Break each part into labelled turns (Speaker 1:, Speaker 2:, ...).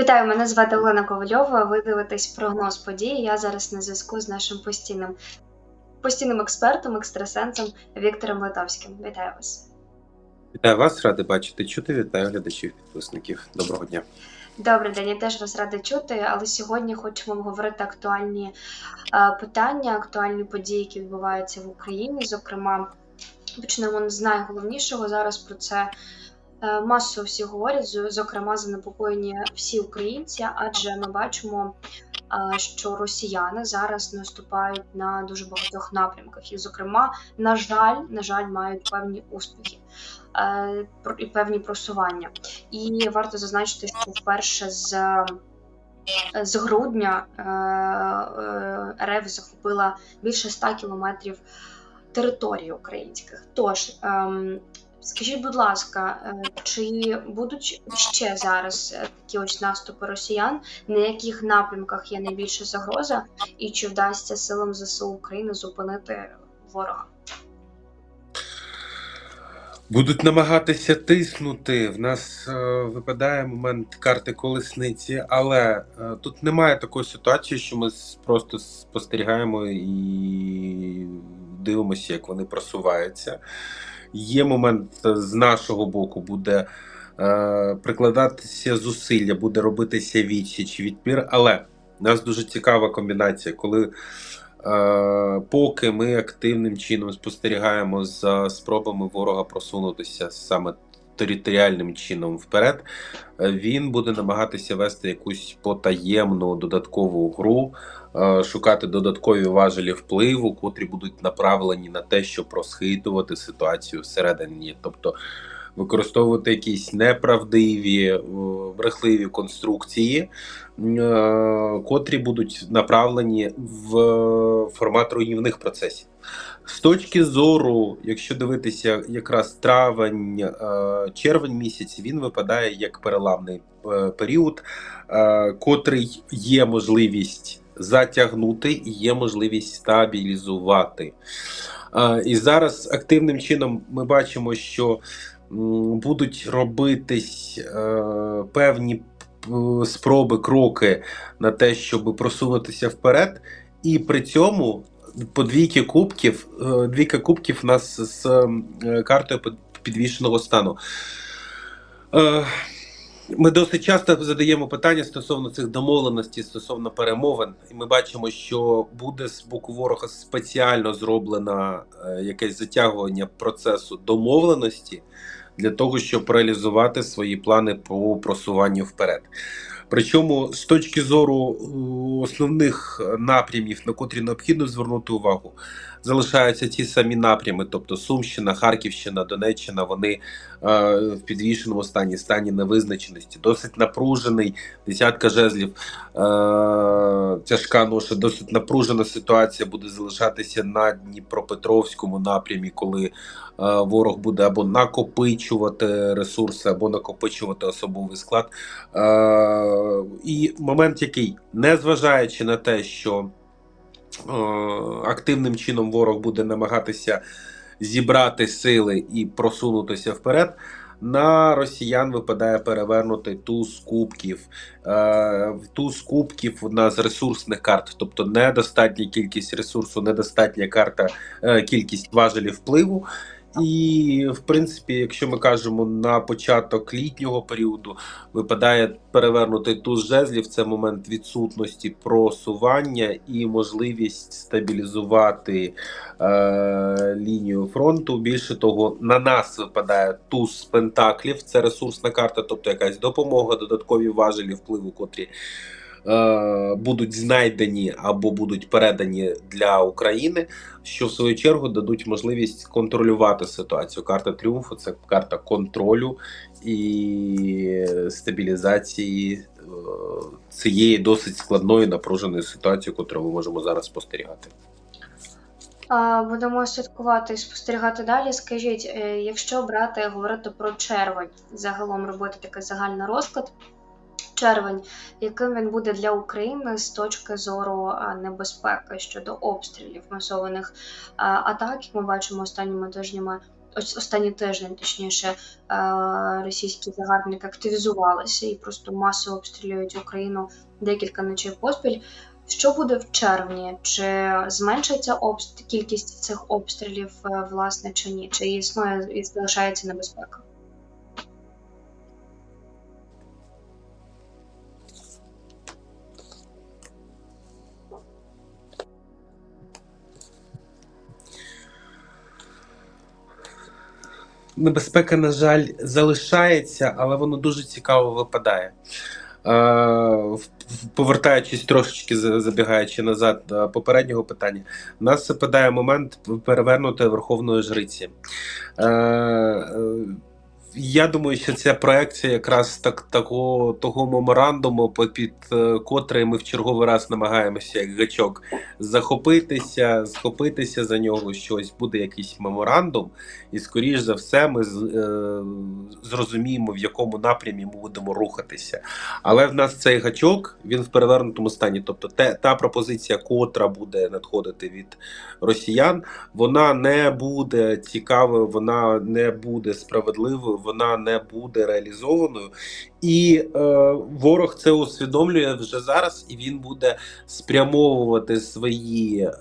Speaker 1: Вітаю, мене звати Олена Ковальова. Ви дивитесь прогноз подій. Я зараз на зв'язку з нашим постійним постійним експертом, екстрасенсом Віктором Литовським. Вітаю вас.
Speaker 2: Вітаю вас, радий бачити, чути. Вітаю глядачів, підписників. Доброго дня.
Speaker 1: Добрий день, я теж вас рада чути, але сьогодні хочемо обговорити актуальні е, питання, актуальні події, які відбуваються в Україні. Зокрема, почнемо з найголовнішого зараз про це. Е, Масово всі говорять, зокрема, занепокоєні всі українці, адже ми бачимо, е, що росіяни зараз наступають на дуже багатьох напрямках, і, зокрема, на жаль, на жаль, мають певні успіхи е, і певні просування. І варто зазначити, що вперше з, з грудня РФ захопила більше 100 кілометрів території українських. Тож, ем, скажіть, будь ласка, е, чи будуть ще зараз е, такі ось наступи росіян, на яких напрямках є найбільша загроза, і чи вдасться силам ЗСУ України зупинити ворога?
Speaker 2: Будуть намагатися тиснути. В нас е, випадає момент карти колесниці, але е, тут немає такої ситуації, що ми просто спостерігаємо і дивимося, як вони просуваються. Є момент е, з нашого боку, буде е, прикладатися зусилля, буде робитися відсіч, відпір, але нас дуже цікава комбінація, коли Е, Поки ми активним чином спостерігаємо за спробами ворога просунутися саме територіальним чином вперед, е, він буде намагатися вести якусь потаємну додаткову гру, е, шукати додаткові важелі впливу, котрі будуть направлені на те, щоб розхитувати ситуацію всередині. Тобто використовувати якісь неправдиві, е, брехливі конструкції, е, котрі будуть направлені в формат руйнівних процесів. З точки зору, якщо дивитися якраз травень, е, червень місяць, він випадає як переламний е, період, е, котрий є можливість затягнути і є можливість стабілізувати. Е, І зараз активним чином ми бачимо, що будуть робитись е, певні спроби, кроки на те, щоб просунутися вперед, і при цьому по двійки кубків, е, двійка кубків у нас з е, картою під- підвішеного стану. Е, Ми досить часто задаємо питання стосовно цих домовленостей, стосовно перемовин, і ми бачимо, що буде з боку ворога спеціально зроблено е, якесь затягування процесу домовленості для того, щоб реалізувати свої плани по просуванню вперед. Причому з точки зору основних напрямів, на котрі необхідно звернути увагу, залишаються ті самі напрями, тобто Сумщина, Харківщина, Донеччина, вони е, в підвішеному стані, стані невизначеності, досить напружений, десятка жезлів, е, тяжка ноша, досить напружена ситуація буде залишатися на Дніпропетровському напрямі, коли е, ворог буде або накопичувати ресурси, або накопичувати особовий склад. Е, і момент, який, незважаючи на те, що е, активним чином ворог буде намагатися зібрати сили і просунутися вперед. На росіян випадає перевернути туз кубків. Е, туз кубків нас ресурсних карт, тобто недостатня кількість ресурсу, недостатня карта, е, кількість важелів впливу. І, в принципі, якщо ми кажемо на початок літнього періоду, випадає перевернутий туз жезлів, це момент відсутності просування і можливість стабілізувати е, лінію фронту. Більше того, на нас випадає туз пентаклів, це ресурсна карта, тобто якась допомога, додаткові важелі впливу, котрі. Е, Будуть знайдені або будуть передані для України, що в свою чергу дадуть можливість контролювати ситуацію. Карта тріумфу це карта контролю і стабілізації е, цієї досить складної напруженої ситуації, яку ми можемо зараз спостерігати.
Speaker 1: Будемо слідкувати і спостерігати далі. Скажіть, е, якщо брати говорити про червень, загалом робити такий загальний розклад. Червень, яким він буде для України з точки зору небезпеки щодо обстрілів масованих атак, як ми бачимо останніми тижнями ось останній тиждень, точніше, е, російські загарбники активізувалися і просто масово обстрілюють Україну декілька ночей поспіль. Що буде в червні? Чи зменшиться обст... кількість цих обстрілів, е, власне, чи ні? Чи існує і залишається небезпека?
Speaker 2: Небезпека, на жаль, залишається, але воно дуже цікаво випадає. Е, повертаючись трошечки, забігаючи назад до попереднього питання, у нас випадає момент перевернутої Верховної Жриці. Я думаю, що ця проекція якраз так, того, того меморандуму, під е, котрий ми в черговий раз намагаємося як гачок захопитися, схопитися за нього, щось буде якийсь меморандум, і скоріш за все ми е, зрозуміємо, в якому напрямі ми будемо рухатися. Але в нас цей гачок він в перевернутому стані. Тобто, те, та пропозиція, котра буде надходити від росіян, вона не буде цікавою, вона не буде справедливою, вона не буде реалізованою. І е, ворог це усвідомлює вже зараз, і він буде спрямовувати свої е,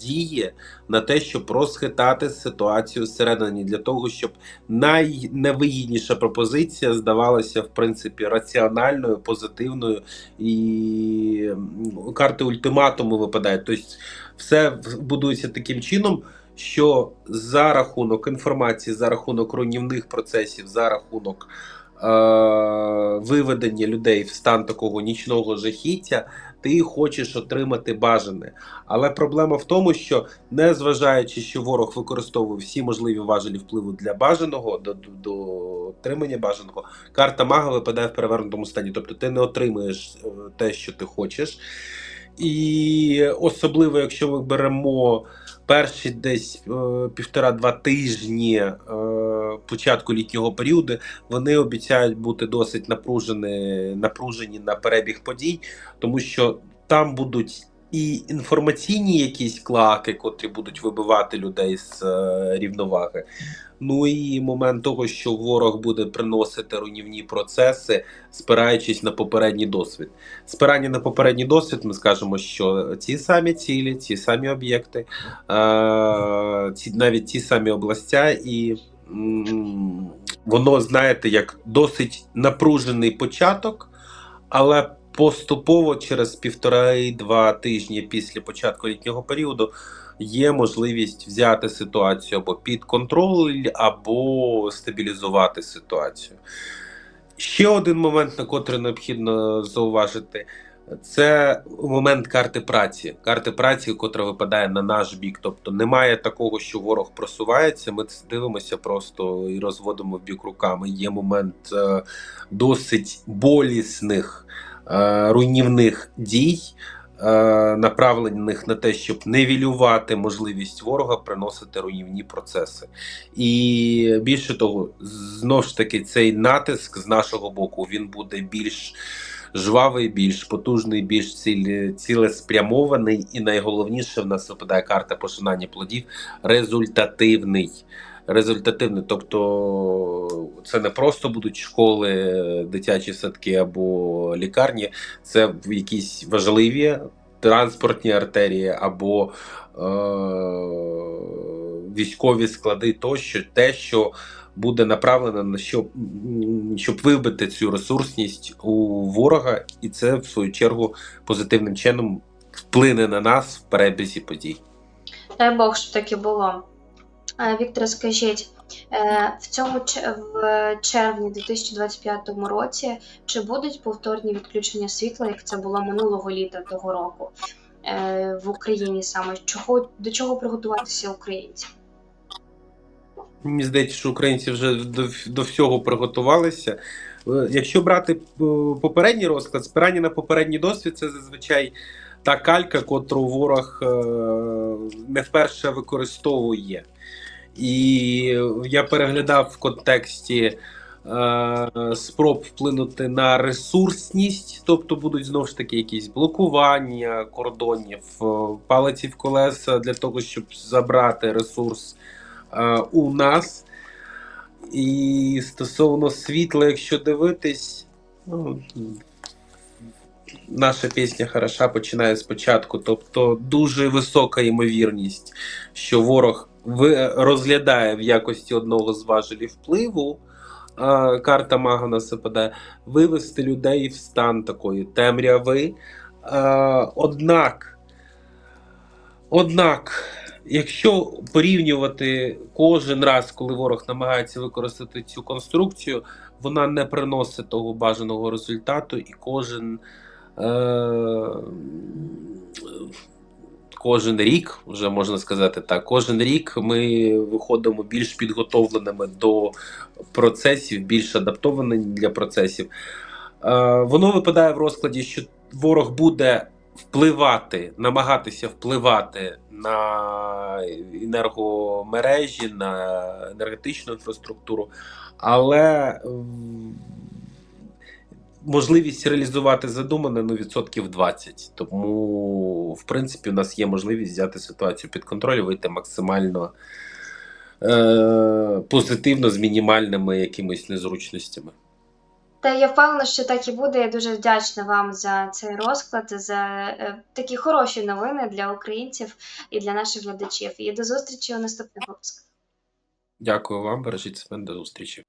Speaker 2: дії на те, щоб розхитати ситуацію всередині, для того, щоб найневигідніша пропозиція здавалася в принципі раціональною, позитивною, і карти ультиматуму випадають. Тобто, все будується таким чином. Що за рахунок інформації, за рахунок руйнівних процесів, за рахунок е- виведення людей в стан такого нічного жахіття, ти хочеш отримати бажане. Але проблема в тому, що незважаючи, що ворог використовує всі можливі важелі впливу для бажаного до, до, отримання бажаного, карта мага випадає в перевернутому стані. Тобто ти не отримуєш е, те, що ти хочеш. І особливо, якщо ми беремо перші десь е, півтора-два тижні е, початку літнього періоду, вони обіцяють бути досить напружені, напружені на перебіг подій, тому що там будуть і інформаційні якісь клаки, котрі будуть вибивати людей з е, рівноваги. Ну і момент того, що ворог буде приносити руйнівні процеси, спираючись на попередній досвід. Спирання на попередній досвід, ми скажемо, що ті самі цілі, ті самі об'єкти, е, ці, навіть ті самі областя, і м, воно, знаєте, як досить напружений початок, але поступово через півтора-два тижні після початку літнього періоду є можливість взяти ситуацію або під контроль, або стабілізувати ситуацію. Ще один момент, на котрий необхідно зауважити, це момент карти праці. Карти праці, котра випадає на наш бік. Тобто немає такого, що ворог просувається. Ми дивимося просто і розводимо в бік руками. Є момент е, досить болісних руйнівних дій. е, Направлених на те, щоб невілювати можливість ворога приносити руйнівні процеси, і більше того, знов ж таки, цей натиск з нашого боку він буде більш жвавий, більш потужний, більш цілі, цілеспрямований, і найголовніше в нас випадає карта пожинання плодів результативний. Результативний, тобто це не просто будуть школи, дитячі садки або лікарні, це якісь важливі транспортні артерії або е- військові склади, тощо те, що буде направлено на щоб, щоб вибити цю ресурсність у ворога, і це в свою чергу позитивним чином вплине на нас в перебізі подій.
Speaker 1: Дай Бог, щоб так і було. Віктор, скажіть, е, в цьому в червні 2025 році чи будуть повторні відключення світла, як це було минулого літа того року е, в Україні саме? Чого до чого приготуватися українцям?
Speaker 2: Мені здається, що українці вже до, до всього приготувалися. Е, Якщо брати попередній розклад, спирання на попередній досвід, це зазвичай та калька, котру ворог е, не вперше використовує. І я переглядав в контексті е, спроб вплинути на ресурсність, тобто будуть знову ж таки якісь блокування кордонів, е, палиці в колеса для того, щоб забрати ресурс у нас. І стосовно світла, якщо дивитись, ну, наша пісня хороша починає спочатку. Тобто дуже висока ймовірність, що ворог розглядає в якості одного з важелів впливу. Карта Мага нас западає вивести людей в стан такої темряви. Однак, однак, якщо порівнювати кожен раз, коли ворог намагається використати цю конструкцію, вона не приносить того бажаного результату, і кожен. Е- Кожен рік, вже можна сказати так, кожен рік ми виходимо більш підготовленими до процесів, більш адаптованими для процесів. Е, воно випадає в розкладі, що ворог буде впливати, намагатися впливати на енергомережі, на енергетичну інфраструктуру, але можливість реалізувати задумане ну, відсотків 20. Тому, в принципі, у нас є можливість взяти ситуацію під контроль, вийти максимально е- позитивно з мінімальними якимись незручностями.
Speaker 1: Та я впевнена, що так і буде. Я дуже вдячна вам за цей розклад, за е, такі хороші новини для українців і для наших глядачів. І до зустрічі у наступних випусках.
Speaker 2: Дякую вам, бережіть себе до зустрічі.